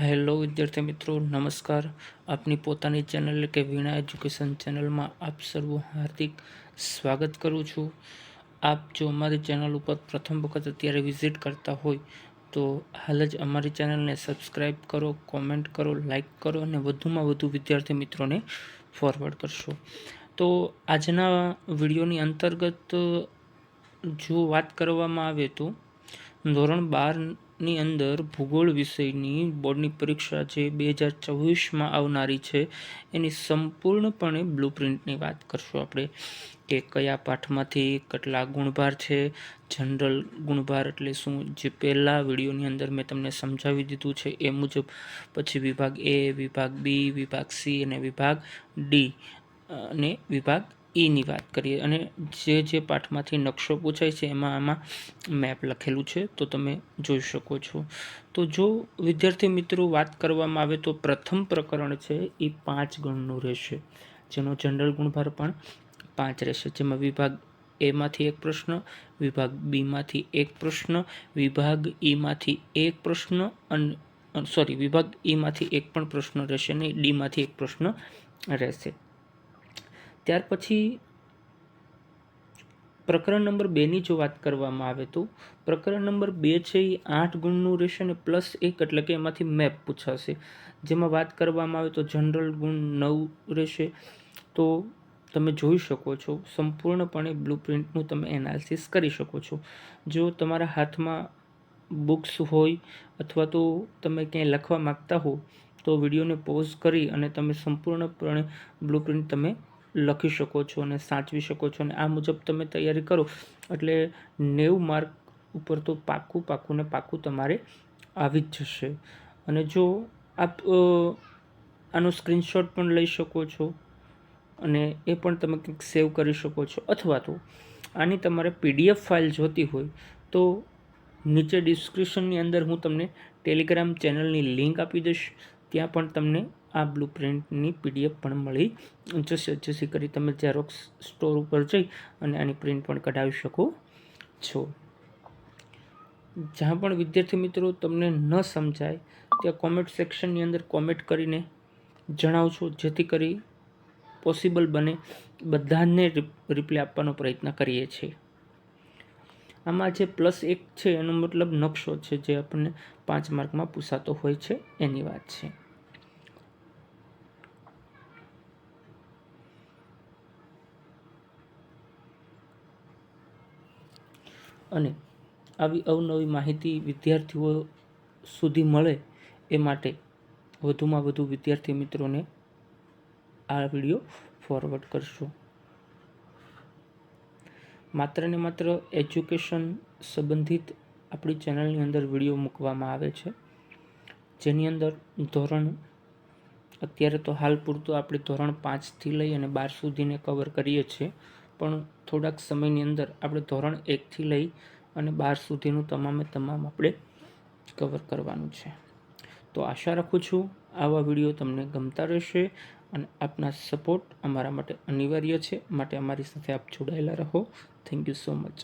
Hello વિદ્યાર્થી મિત્રો, નમસ્કાર. આપની પોતાની ચેનલ કે વીણા એજ્યુકેશન ચેનલમાં આપ સર્વ હાર્દિક સ્વાગત કરું છું. આપ જો અમારી ચેનલ ઉપર પ્રથમ વખત અત્યારે વિઝિટ કરતા હોય, તો હાલ જ અમારી ચેનલને સબસ્ક્રાઈબ કરો, કોમેન્ટ કરો લાઈક કરો અને વધુમાં વધુ વિદ્યાર્થી મિત્રોને ફોરવર્ડ કરશો. તો આજના વિડીયોની અંતર્ગત જો વાત કરવામાં આવે તો ધોરણ બારની અંદર ભૂગોળ વિષયની બોર્ડની પરીક્ષા જે બે હજાર ચોવીસમાં આવનારી છે, એની સંપૂર્ણપણે બ્લુપ્રિન્ટની વાત કરશું આપણે કે કયા પાઠમાંથી કેટલા ગુણભાર છે જનરલ ગુણભાર એટલે શું, જે પહેલાં વિડીયોની અંદર મેં તમને સમજાવી દીધું છે એ મુજબ પછી વિભાગ એ વિભાગ બી વિભાગ સી અને વિભાગ ડી અને વિભાગ ઈની વાત કરીએ. અને જે જે પાઠમાંથી નકશો પૂછાય છે, એમાં, આમાં મેપ લખેલું છે, તો તમે જોઈ શકો છો. તો જો વિદ્યાર્થી મિત્રો વાત કરવામાં આવે તો પ્રથમ પ્રકરણ છે, એ પાંચ ગણનું રહેશે. જેનો જનરલ ગુણભાર પણ પાંચ રહેશે. જેમાં વિભાગ એમાંથી એક પ્રશ્ન, વિભાગ બીમાંથી એક પ્રશ્ન, વિભાગ ઈમાંથી એક પ્રશ્ન અને સોરી, વિભાગ ઈમાંથી એક પણ પ્રશ્ન રહેશે નહીં, ડીમાંથી એક પ્રશ્ન રહેશે. ત્યાર પછી પ્રકરણ નંબર બેની જો વાત કરવામાં આવે તો પ્રકરણ નંબર બે છે એ આઠ ગુણનું રહેશે અને પ્લસ એક એટલે કે એમાંથી મેપ પૂછાશે. જેમાં વાત કરવામાં આવે તો જનરલ ગુણ નવ રહેશે. તો તમે જોઈ શકો છો, સંપૂર્ણપણે બ્લુપ્રિન્ટનું તમે એનાલિસિસ કરી શકો છો. જો તમારા હાથમાં બુક્સ હોય અથવા તો તમે ક્યાંય લખવા માગતા હો, તો વિડીયોને પોઝ કરી અને તમે સંપૂર્ણપણે બ્લુપ્રિન્ટ તમે લખી શકો છો અને સાચવી શકો છો અને આ મુજબ તમે તૈયારી કરો. એટલે નેવું માર્ક ઉપર તો પાકું પાકું ને પાકું તમારે આવી જ જશે. અને જો આપ આનો સ્ક્રીનશોટ પણ લઈ શકો છો અને એ પણ તમે કંઈક સેવ કરી શકો છો. અથવા તો આની તમારે પીડીએફ ફાઇલ જોતી હોય તો નીચે ડિસ્ક્રિપ્શનની અંદર હું તમને ટેલિગ્રામ ચેનલની લિંક આપી દઈશ. ત્યાં પણ તમને આ બ્લુ પ્રિન્ટની પીડીએફ પણ મળી જશે. જેથી કરી તમે ઝેરોક્સ સ્ટોર ઉપર જઈ અને આની પ્રિન્ટ પણ કઢાવી શકો છો. જ્યાં પણ વિદ્યાર્થી મિત્રો તમને ન સમજાય, ત્યાં કોમેન્ટ સેક્શનની અંદર કોમેન્ટ કરીને જણાવશો જેથી કરી પોસિબલ બને બધાને રિપ્લાય આપવાનો પ્રયત્ન કરીએ છીએ. આમાં જે પ્લસ એક છે, એનો મતલબ નકશો છે, જે આપણને પાંચ માર્કમાં પૂછાતો હોય છે, એની વાત છે. અને આવી અવનવી માહિતી વિદ્યાર્થીઓ સુધી મળે એ માટે વધુમાં વધુ વિદ્યાર્થી મિત્રોને આ વીડિયો ફોરવર્ડ કરશો. માત્ર ને માત્ર એજ્યુકેશન સંબંધિત આપણી ચેનલની અંદર વીડિયો મૂકવામાં આવે છે. જેની અંદર ધોરણ અત્યારે તો હાલ પૂરતું આપણે ધોરણ પાંચથી લઈ અને બાર સુધીને કવર કરીએ છીએ. પણ થોડાક સમયની અંદર આપણે ધોરણ એકથી લઈ અને બાર સુધીનું તમામે તમામ આપણે કવર કરવાનું છે. તો આશા રાખું છું આવા વીડિયો તમને ગમતા રહેશે અને આપના સપોર્ટ અમારા માટે અનિવાર્ય છે. માટે અમારી સાથે આપ જોડાયેલા રહો. Thank you so much